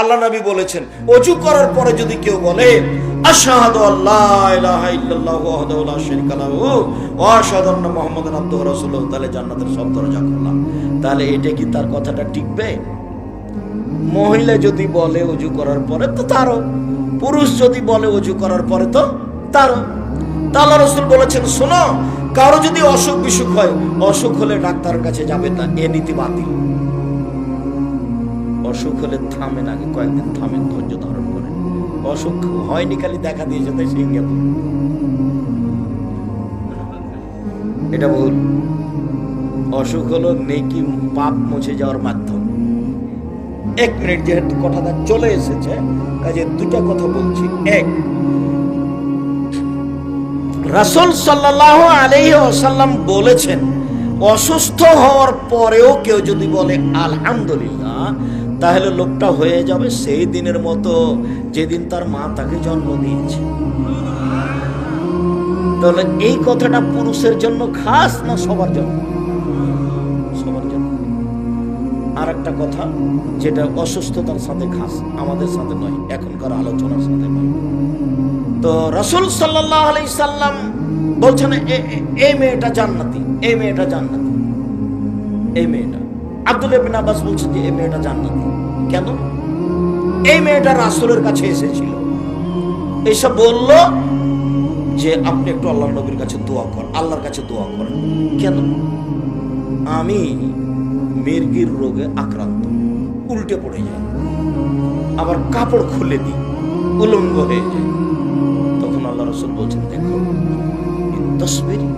আল্লাহ নবী বলেছেন, অজু করার পরে যদি কেউ বলে মহিলা যদি বলে অজু করার পরে তো তারও, পুরুষ যদি বলে অজু করার পরে তো তারও। রসুল বলেছেন, শোনো, কারও যদি অসুখ বিসুখ হয়, অসুখ হলে ডাক্তারের কাছে যাবে না, এ নীতি বাতিল। অসুখ হলে থামেন আগে কয়েকদিন থামেন, ধৈর্য ধারণ করেন। অসুখ হয়নি, খালি দেখা দিয়েছে তাই গেল এটা ভুল। অসুখ হলো নেকি পাপ মুছে যাওয়ার মাধ্যম। এক মিনিট যেহেতু কথাটা চলে এসেছে, কাজে দুটা কথা বলছি। এক, রাসুল সাল্লাল্লাহু আলাইহি ওয়াসাল্লাম বলেছেন, অসুস্থ হওয়ার পরেও কেউ যদি বলে, আলহামদুলিল্লাহ তাহলে লোকটা হয়ে যাবে সেই দিনের মতো যেদিন তার মা তাকে জন্ম দিয়েছে। তাহলে এই কথাটা পুরুষের জন্য খাস না সবার জন্য? সবার জন্য। আর একটা কথা, যেটা অসুস্থতার সাথে খাস, আমাদের সাথে নয়, এখনকার আলোচনার সাথে নয়। তো রসুল সাল্লাহ আলাই সাল্লাম বলছেন এই মেয়েটা জান্নাতি এই মেয়েটা জান্নাতি এই মেয়েটা। আব্দুল ইবনে আব্বাস বলছেন যে এই মেয়েটা জান্নাতি। কেন? এই মেয়েটা রাসুলের কাছে এসেছিল। এসব বলল যে, আপনি একটু আল্লাহ নবীর কাছে দোয়া কর, আল্লাহর কাছে দোয়া করেন কেন? আমি মির্গির রোগে আক্রান্ত, উল্টে পড়ে যাই। আবার কাপড় খুলে দিই, উলঙ্গ হয়ে যায় তখন আল্লাহ রসুল বলছেন, দেখো তসবেরি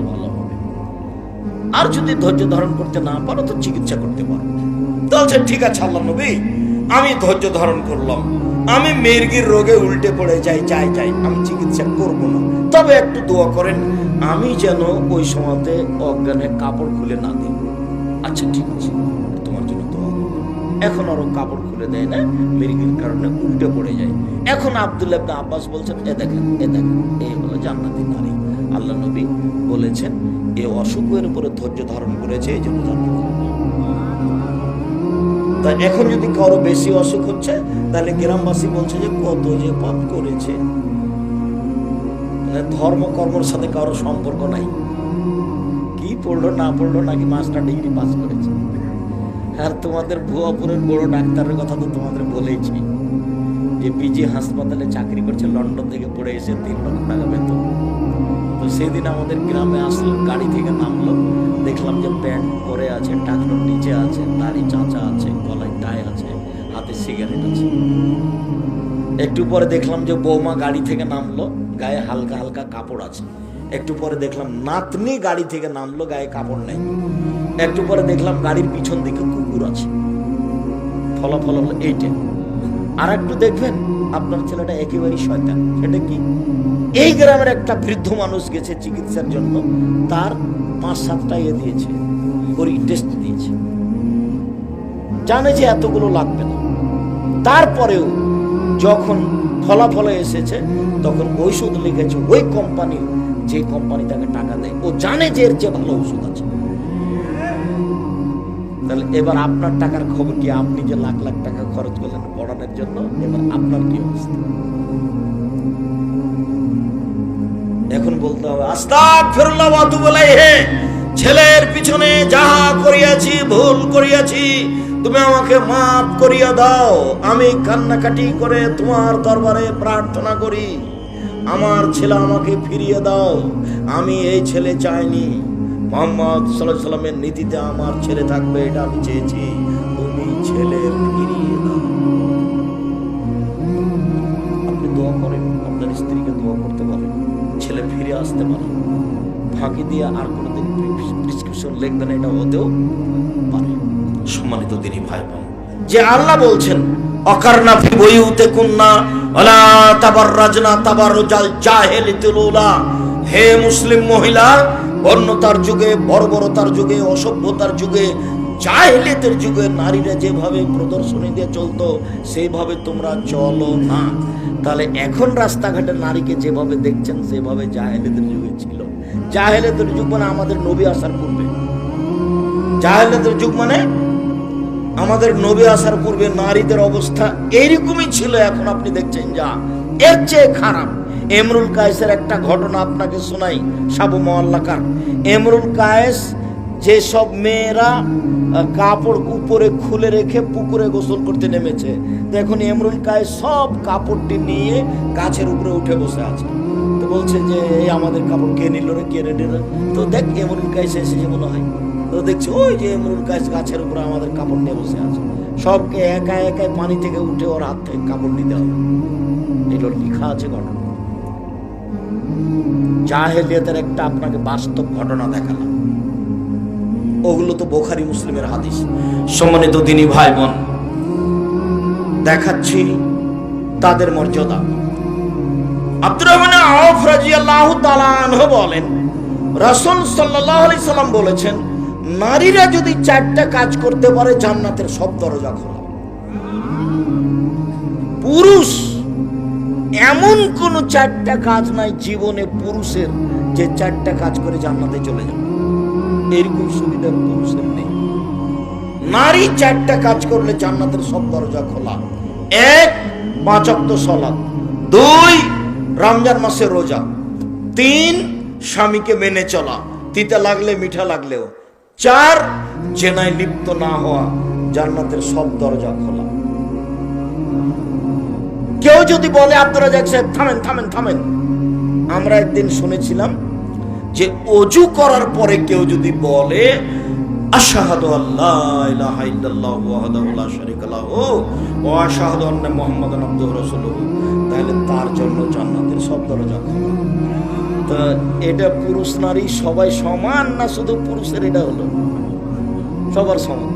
ফল ভালো হবে আর যদি ধৈর্য ধারণ করতে না পারো, তো চিকিৎসা করতে পারো। তো বলছে, ঠিক আছে, আল্লাহ নবী, আমি ধৈর্য ধারণ করলাম। আমি মেরগির রোগে উল্টে পড়ে যাই যাই যাই, আমি চিকিৎসা করব না। তবে একটু দোয়া করেন, আমি যেন ওই সময়তে অজ্ঞানে কাপড় খুলে না দিই। আচ্ছা ঠিক আছে, তোমার জন্য দোয়া এখন আরও কাপড় খুলে দেয় না, মির্গির কারণে উল্টে পড়ে যায়। এখন আব্দুল্লাহ আব্বাস বলছেন, এ দেখেন এ দেখেন এই হলো জান্নাতি নারী। আল্লাহ নবী বলেছেন, এ অসুখের উপরে ধৈর্য ধারণ করেছে, এই জন্য জান্নাতি। তা এখন যদি কারও বেশি অসুখ হচ্ছে, তাহলে গ্রামবাসী বলছে যে, কত যে পাপ করেছে। ধর্ম কর্মর সাথে কারও সম্পর্ক নাই। কি পড়ল, না পড়ল, নাকি মাস্টার ডিগ্রি পাস করেছে? আর তোমাদের ভুয়াপুরের বড় ডাক্তারের কথা তো তোমাদের বলেছি যে পিজি হাসপাতালে চাকরি করছে, লন্ডন থেকে পড়ে এসে তিন লক্ষ টাকা বেতন। তো সেদিন আমাদের গ্রামে আসলো, গাড়ি থেকে নামলো, দেখলাম যে প্যান্ট পরে আছে টাকনোর নিচে আছে দাড়ি চাঁচা আছে, গলায় টাই আছে, হাতে সিগারেট আছে। একটু পরে দেখলাম যে বৌমা গাড়ি থেকে নামলো, গায়ে হালকা হালকা কাপড় আছে। একটু পরে দেখলাম নাতনি গাড়ি থেকে নামলো, গায়ে কাপড় নেই। একটু পরে দেখলাম গাড়ির পিছন দিকে কুকুর আছে। ফলাফল হলো এইটা। আর একটু দেখবেন, আপনার ছেলেটা একেবারেই শয়তান। সেটা কি? এই গ্রামের একটা বৃদ্ধ মানুষ গেছে চিকিৎসার জন্য। তার পাঁচ সাতটা ইয়ে দিয়েছে, ওরই টেস্ট দিয়েছে। জানে যে এতগুলো লাগবে না। তারপরেও যখন ফলাফলে এসেছে, তখন ঔষধ লিখেছে ওই কোম্পানি যে কোম্পানি তাকে টাকা দেয়। ও জানে যে এর চেয়ে ভালো ওষুধ আছে। তাহলে এবার আপনার টাকার খবর কি আপনি যে লাখ লাখ টাকা খরচ করলেন পড়ানোর জন্য, এবার আপনার কি অবস্থা? এখন বলতে হবে, আস্তাক ফেরুল্লাহ বাদু বলে হে ছেলের পিছনে যাহা করিয়াছি, ভুল করিয়াছি, তুমি আমাকে মাফ করিয়া দাও। আমি কান্নাকাটি করে তোমার দরবারে প্রার্থনা করি। আমার ছেলে আমাকে ফিরিয়ে দাও। আমি এই ছেলে চাইনি। মোহাম্মদ সাল্লামের নীতিতে আমার ছেলে থাকবে, এটা আমি চেয়েছি। তুমি ছেলে ফিরিয়ে দাও আপনি দোয়া করেন, আপনার স্ত্রীকে দোয়া করতে পারেন। ছেলে ফিরে আসতে পারে। ফাঁকি দিয়ে আর কোনোদিন প্রেসক্রিপশন লিখবে না এটা হতেও পারে। সম্মানিত তিনি ভাই বোন যে আল্লাহ বলছেন অকারনা ফি বইউতে কুন্না, ওয়ালা তাবাররাজনা তাবাররুজাল জাহিলিতুল উলা হে মুসলিম মহিলা বন্যতার যুগে, বর্বরতার যুগে, অসভ্যতার যুগে, জাহিলিয়াতের যুগে নারীরা যেভাবে প্রদর্শনী দিয়ে চলতো, সেইভাবে তোমরা চলো না। তাহলে এখন রাস্তাঘাটে নারীকে যেভাবে দেখছেন, সেভাবে জাহেলিদের যুগে ছিল। জাহেলেদের যুগ মানে আমাদের নবী আসার পূর্বে। জাহেলেদের যুগ মানে আমাদের নবী আসার পূর্বে নারীদের অবস্থা এইরকমই ছিল, এখন আপনি দেখছেন যা। এর চেয়ে খারাপ। এমরুল কায়েসের একটা ঘটনা আপনাকে শোনাই, সাবু মহল্লাকার এমরুল কায়েস যেসব মেয়েরা কাপড় উপরে খুলে রেখে পুকুরে গোসল করতে নেমেছে এখন এমরুল কায়েস সব কাপড়টি নিয়ে গাছের উপরে উঠে বসে আছে। তো বলছে যে, এই আমাদের কাপড় কে নিল রে, কে রেডি তো দেখ এমরুল কায়েস এসেছে মনে হয়, তো দেখছি, ওই যে এমরুল কায়েস গাছের উপরে আমাদের কাপড় নিয়ে বসে আছে। সবকে একা একাই পানি থেকে উঠে ওর হাত থেকে কাপড় নিতে হবে। এগুলো লেখা আছে ঘটনা। জাহেলিয়াতের একটা আপনাকে বাস্তব ঘটনা দেখালাম। ওগুলো তো বোখারি মুসলিমের হাদিস। সম্মানিত দিনী ভাই বোন দেখাচ্ছি তাদের মর্যাদা। আব্দুর রহমান আউফ রাদিয়াল্লাহু তাআলা বলেন, রাসূল সাল্লাল্লাহু আলাইহি সাল্লাম বলেছেন, নারীরা যদি চারটা কাজ করতে পারে, জান্নাতের সব দরজা খোলা। পুরুষ এমন কোন চারটা কাজ নাই জীবনে পুরুষের যে চারটা কাজ করে জান্নাতে চলে যাবে। এরকম সুবিধা পুরুষের নেই। নারী চারটা কাজ করলে জান্নাতের সব দরজা খোলা। এক পাঁচক্ত সলাদ দুই, রমজান মাসে রোজা। তিন, স্বামীকে মেনে চলা। তিতা লাগলে, মিঠা লাগলেও। চার, জেনায় লিপ্ত না হওয়া। জান্নাতের সব দরজা খোলা। কেউ যদি বলে আব্দুল রাজাক সাহেব, থামেন থামেন থামেন। আমরা একদিন শুনেছিলাম যে অজু করার পরে কেউ যদি বলে, আশাহাদু আল্লাহ ইলাহা ইল্লাল্লাহ ওয়াহদাহু লা শারীকা লাহু ওয়া আশহাদু আন্না মুহাম্মাদান আবদুহু রাসূলুহু, তাহলে তার জন্য জান্নাতের সব দরজা খোলা। তা এটা পুরুষ, নারী সবাই সমান না শুধু পুরুষের? এটা হলো সবার সমান।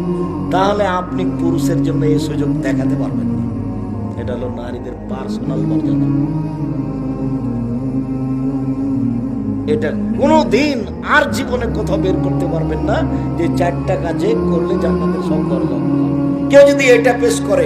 তাহলে আপনি পুরুষের জন্য এই সুযোগ দেখাতে পারবেন এটা হলো নারীদের পার্সোনাল মর্যাদা। এটা কোনো দিন আর জীবনে কোথাও বের করতে পারবেন না যে চারটা কাজে করলে জান্নাতের সব দরজা কেউ যদি এটা পেশ করে